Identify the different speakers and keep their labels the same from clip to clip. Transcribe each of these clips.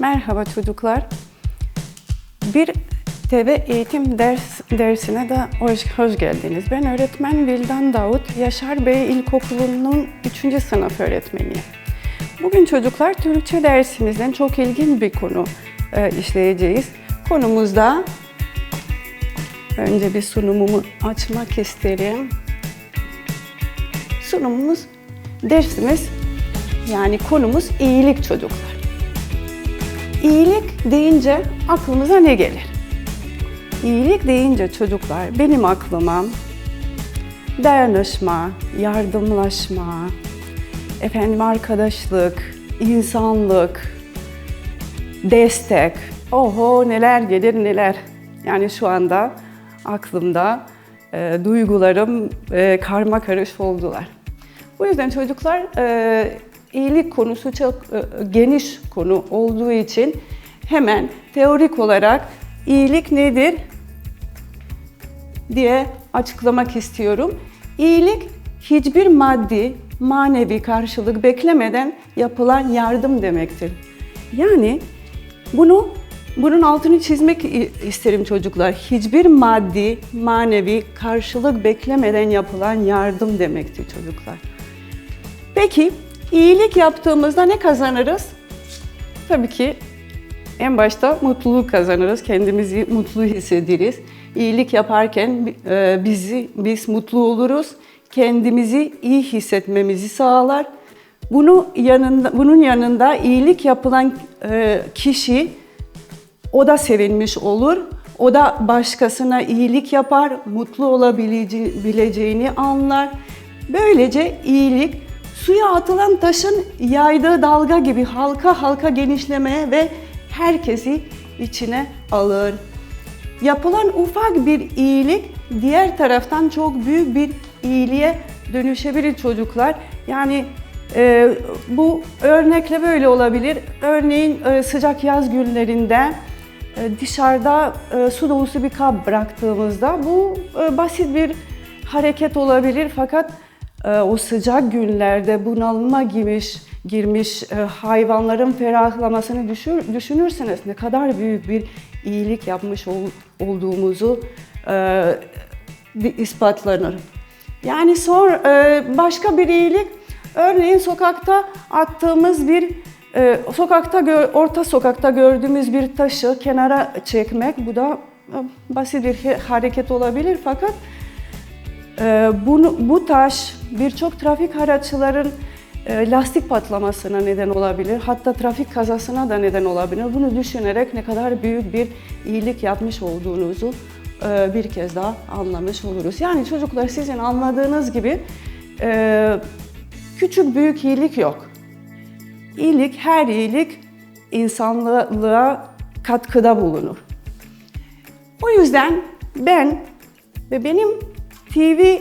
Speaker 1: Merhaba çocuklar. Bir TV eğitim ders, dersine de hoş, hoş geldiniz. Ben öğretmen Vildan Davut, Yaşar Bey İlkokulu'nun 3. sınıf öğretmeniyim. Bugün çocuklar Türkçe dersimizden çok ilginç bir konu e, işleyeceğiz. Konumuzda önce bir sunumumu açmak isterim. Sunumumuz, dersimiz yani konumuz iyilik çocuklar. İyilik deyince aklımıza ne gelir? İyilik deyince çocuklar benim aklıma dayanışma, yardımlaşma, efendim arkadaşlık, insanlık, destek, oho neler gelir neler. Yani şu anda aklımda e, duygularım e, karma karış oldular. Bu yüzden çocuklar e, iyilik konusu çok e, geniş konu olduğu için hemen teorik olarak iyilik nedir diye açıklamak istiyorum. İyilik hiçbir maddi, manevi karşılık beklemeden yapılan yardım demektir. Yani bunu bunun altını çizmek isterim çocuklar. Hiçbir maddi, manevi karşılık beklemeden yapılan yardım demektir çocuklar. Peki iyilik yaptığımızda ne kazanırız? Tabii ki en başta mutluluk kazanırız, kendimizi mutlu hissederiz. İyilik yaparken e, bizi biz mutlu oluruz, kendimizi iyi hissetmemizi sağlar. Bunu yanında bunun yanında iyilik yapılan e, kişi o da sevinmiş olur. O da başkasına iyilik yapar, mutlu olabileceğini anlar. Böylece iyilik suya atılan taşın yaydığı dalga gibi halka halka genişlemeye ve herkesi içine alır. Yapılan ufak bir iyilik diğer taraftan çok büyük bir iyiliğe dönüşebilir çocuklar. Yani e, bu örnekle böyle olabilir. Örneğin e, sıcak yaz günlerinde e, dışarıda e, su dolusu bir kap bıraktığımızda bu e, basit bir hareket olabilir fakat o sıcak günlerde bunalıma girmiş, girmiş e, hayvanların ferahlamasını düşür, düşünürseniz ne kadar büyük bir iyilik yapmış ol, olduğumuzu e, ispatlanır. Yani sonra e, başka bir iyilik, örneğin sokakta attığımız bir e, sokakta orta sokakta gördüğümüz bir taşı kenara çekmek bu da e, basit bir hareket olabilir fakat bunu, bu taş birçok trafik araçların e, lastik patlamasına neden olabilir. Hatta trafik kazasına da neden olabilir. Bunu düşünerek ne kadar büyük bir iyilik yapmış olduğunuzu e, bir kez daha anlamış oluruz. Yani çocuklar sizin anladığınız gibi e, küçük büyük iyilik yok. İyilik, her iyilik insanlığa katkıda bulunur. O yüzden ben ve benim TV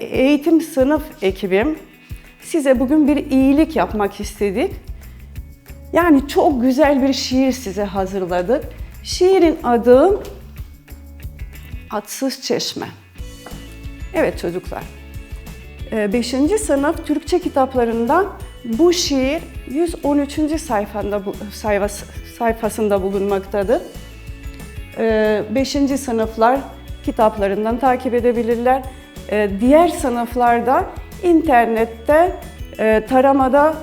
Speaker 1: eğitim sınıf ekibim size bugün bir iyilik yapmak istedik. Yani çok güzel bir şiir size hazırladık. Şiirin adı Atsız Çeşme. Evet çocuklar. 5. Ee, sınıf Türkçe kitaplarında bu şiir 113. sayfanda sayfası, sayfasında bulunmaktadır. 5. Ee, sınıflar kitaplarından takip edebilirler. Ee, diğer sınıflarda internette e, taramada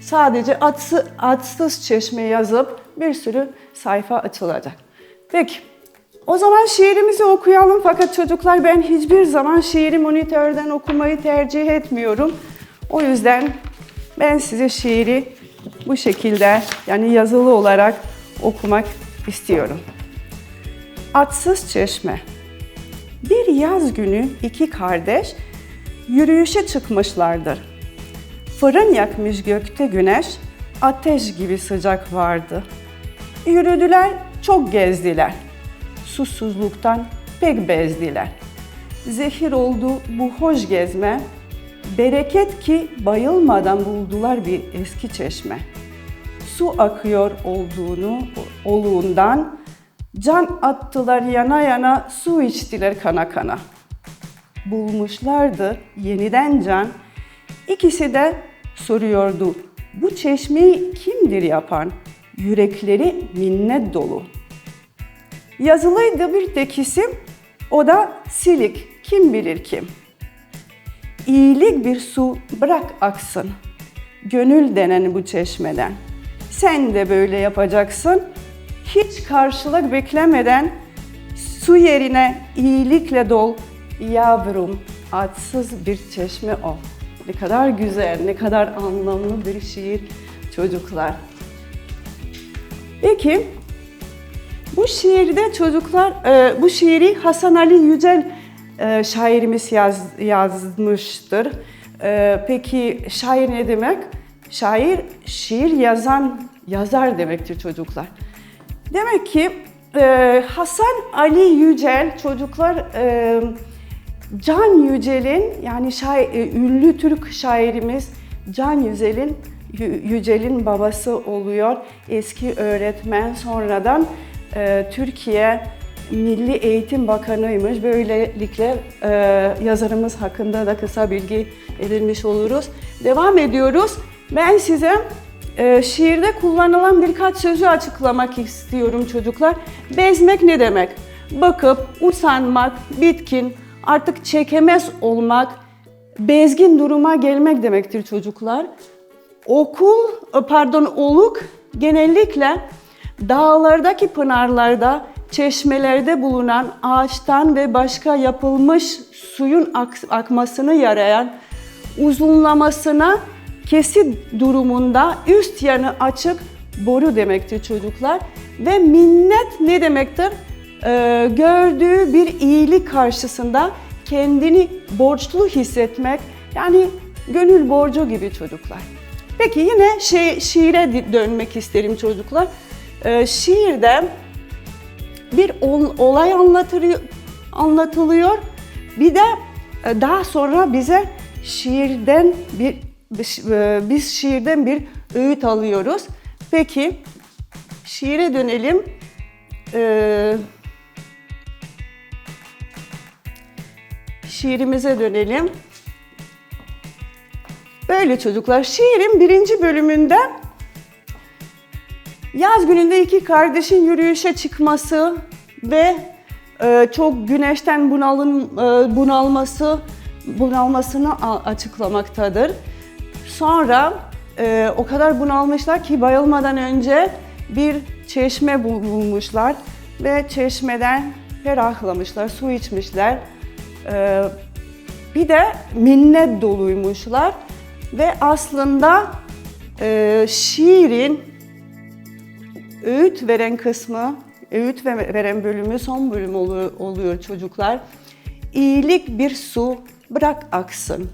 Speaker 1: sadece atsız, çeşme yazıp bir sürü sayfa açılacak. Peki o zaman şiirimizi okuyalım fakat çocuklar ben hiçbir zaman şiiri monitörden okumayı tercih etmiyorum. O yüzden ben size şiiri bu şekilde yani yazılı olarak okumak istiyorum. Atsız Çeşme Bir yaz günü iki kardeş yürüyüşe çıkmışlardır. Fırın yakmış gökte güneş, ateş gibi sıcak vardı. Yürüdüler, çok gezdiler. Susuzluktan pek bezdiler. Zehir oldu bu hoş gezme, bereket ki bayılmadan buldular bir eski çeşme. Su akıyor olduğunu, oluğundan, can attılar yana yana, su içtiler kana kana.'' bulmuşlardı yeniden can. İkisi de soruyordu, bu çeşmeyi kimdir yapan? yürekleri minnet dolu. Yazılıydı bir tek isim, o da silik, kim bilir kim. İyilik bir su bırak aksın, gönül denen bu çeşmeden. Sen de böyle yapacaksın, hiç karşılık beklemeden su yerine iyilikle dol, yavrum adsız bir çeşme ol. Ne kadar güzel, ne kadar anlamlı bir şiir çocuklar. Peki, bu şiirde çocuklar, e, bu şiiri Hasan Ali Yücel e, şairimiz yaz, yazmıştır. E, peki şair ne demek? Şair, şiir yazan, yazar demektir çocuklar. Demek ki e, Hasan Ali Yücel çocuklar e, Can Yücel'in yani şair, e, ünlü Türk şairimiz Can Yücel'in Yü- Yücel'in babası oluyor. Eski öğretmen sonradan e, Türkiye Milli Eğitim Bakanıymış. Böylelikle e, yazarımız hakkında da kısa bilgi edinmiş oluruz. Devam ediyoruz. Ben size e, şiirde kullanılan birkaç sözü açıklamak istiyorum çocuklar. Bezmek ne demek? Bakıp, usanmak, bitkin, artık çekemez olmak, bezgin duruma gelmek demektir çocuklar. Okul, e, pardon oluk genellikle dağlardaki pınarlarda, çeşmelerde bulunan ağaçtan ve başka yapılmış suyun ak- akmasını yarayan, uzunlamasına kesit durumunda üst yanı açık boru demektir çocuklar. Ve minnet ne demektir? Ee, gördüğü bir iyilik karşısında kendini borçlu hissetmek, yani gönül borcu gibi çocuklar. Peki yine şey, şiire dönmek isterim çocuklar. Ee, şiirde bir ol- olay anlatılıyor, anlatılıyor. Bir de e, daha sonra bize şiirden bir biz- e, biz şiirden bir öğüt alıyoruz. Peki şiire dönelim. Ee, şiirimize dönelim. Böyle çocuklar şiirin birinci bölümünde Yaz gününde iki kardeşin yürüyüşe çıkması ve e, çok güneşten bunalın, e, bunalması bunalmasını açıklamaktadır. Sonra e, o kadar bunalmışlar ki bayılmadan önce bir çeşme bul- bulmuşlar ve çeşmeden ferahlamışlar, su içmişler. E, bir de minnet doluymuşlar ve aslında e, şiirin öğüt veren kısmı, öğüt ve- veren bölümü son bölüm oluyor çocuklar. İyilik bir su, bırak aksın.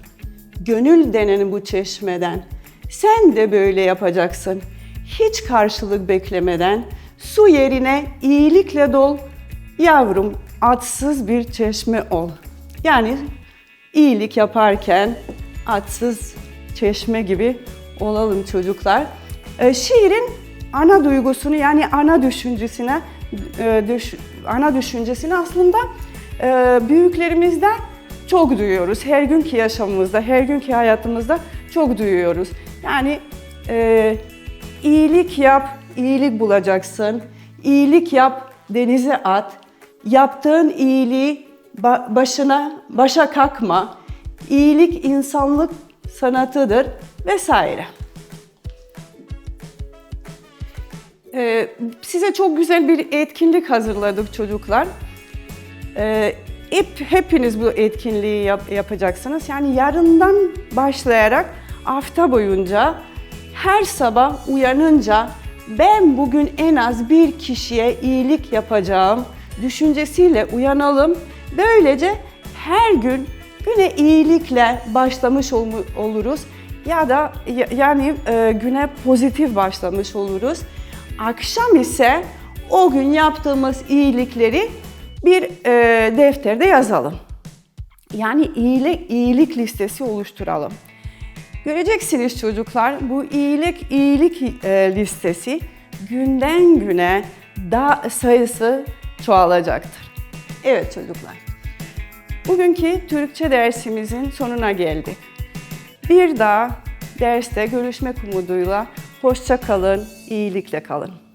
Speaker 1: Gönül denen bu çeşmeden. Sen de böyle yapacaksın. Hiç karşılık beklemeden su yerine iyilikle dol. Yavrum atsız bir çeşme ol. Yani iyilik yaparken atsız çeşme gibi olalım çocuklar. Ee, şiirin ana duygusunu yani ana düşüncesine e, düş- ana düşüncesini aslında e, büyüklerimizden çok duyuyoruz. Her günkü yaşamımızda, her günkü hayatımızda çok duyuyoruz. Yani e, iyilik yap, iyilik bulacaksın. İyilik yap, denize at. Yaptığın iyiliği ba- başına başa kalkma. İyilik insanlık sanatıdır vesaire. Ee, size çok güzel bir etkinlik hazırladık çocuklar. Ee, hep, hepiniz bu etkinliği yap- yapacaksınız. Yani yarından başlayarak hafta boyunca her sabah uyanınca ben bugün en az bir kişiye iyilik yapacağım düşüncesiyle uyanalım. Böylece her gün güne iyilikle başlamış olmu- oluruz ya da ya- yani e, güne pozitif başlamış oluruz. Akşam ise o gün yaptığımız iyilikleri bir e, defterde yazalım. Yani iyilik, iyilik listesi oluşturalım. Göreceksiniz çocuklar bu iyilik iyilik e, listesi günden güne daha sayısı çoğalacaktır. Evet çocuklar. Bugünkü Türkçe dersimizin sonuna geldik. Bir daha derste görüşmek umuduyla hoşça kalın, iyilikle kalın.